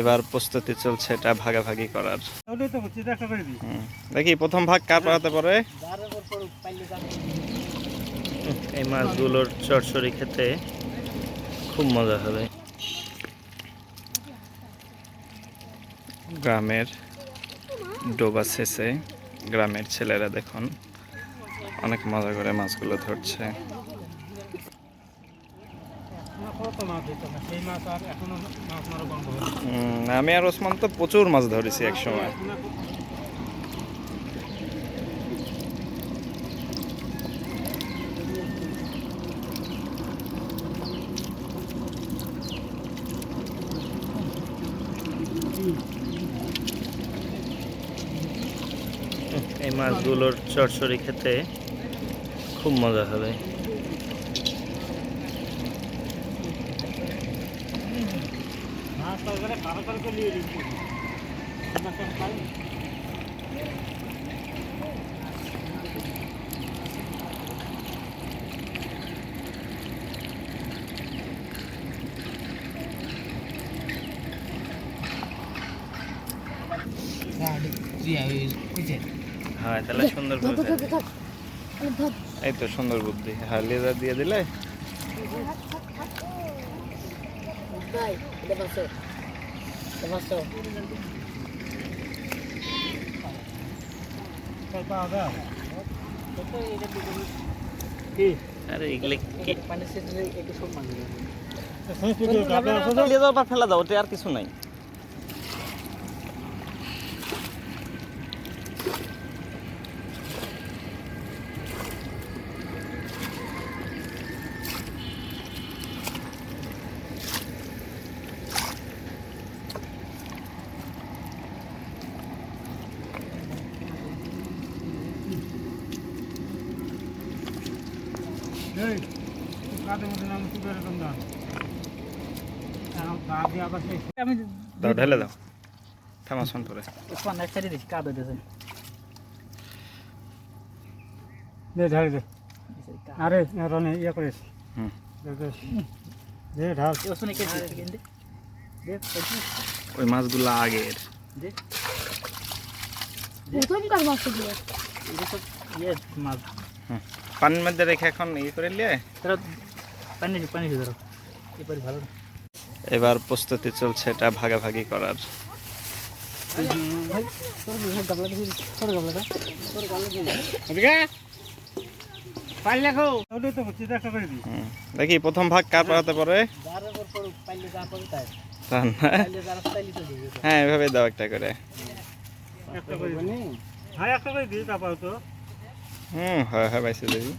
এবার প্রস্তুতি চলছে এটা ভাগাভাগি করার। দেখি প্রথম ভাগ কার পাহাতে পরে এই মাছগুলোর চরচড়ি খেতে খুব মজা হবে। গ্রামের ডোবা শেষে গ্রামের ছেলেরা দেখুন অনেক মজা করে মাছগুলো ধরছে। আমি আর ওসমান তো প্রচুর মাছ ধরেছি এক সময়। এই মাছগুলোর চরচড়ি খেতে খুব মজা হবে মাছ তরকারি কারও কারও করে নিয়ে দিচ্ছি মাছটা খাই হ্যাঁ তাহলে সুন্দর বুদ্ধি এই তো সুন্দর বুদ্ধি। হ্যাঁ লেজার দিয়ে দিলে আছে তো? লেজার পর ফেলা দাও আর কিছু নাই এই কাদের মধ্যে নাম কি করে তোমরা এখন গা দিয়ে আবার সেই আমি দাও ঢেলে দাও। পরে এক সাইডে দিচ্ছি কাদা দিয়েছে। দে ঢাল দে। আরে রনে ইয়ে করিস। হুম। দে, ঢাল। কে দিচ্ছে কিন্তু ওই মাছগুলো আগের। প্রথমকার মাছগুলো। ইয়ে মাছ। পানির মধ্যে রেখে এখন ইয়ে করে নিয়ে পানি পানি ধরো। এবার ভালো এবার প্রস্তুতি চলছে এটা ভাগাভাগি করার। দেখো প্রথম ভাগ কার পাহাতে পরে হ্যাঁ এভাবে দাও একটা করে। একটা করে দিই। Hum, vai ser daí.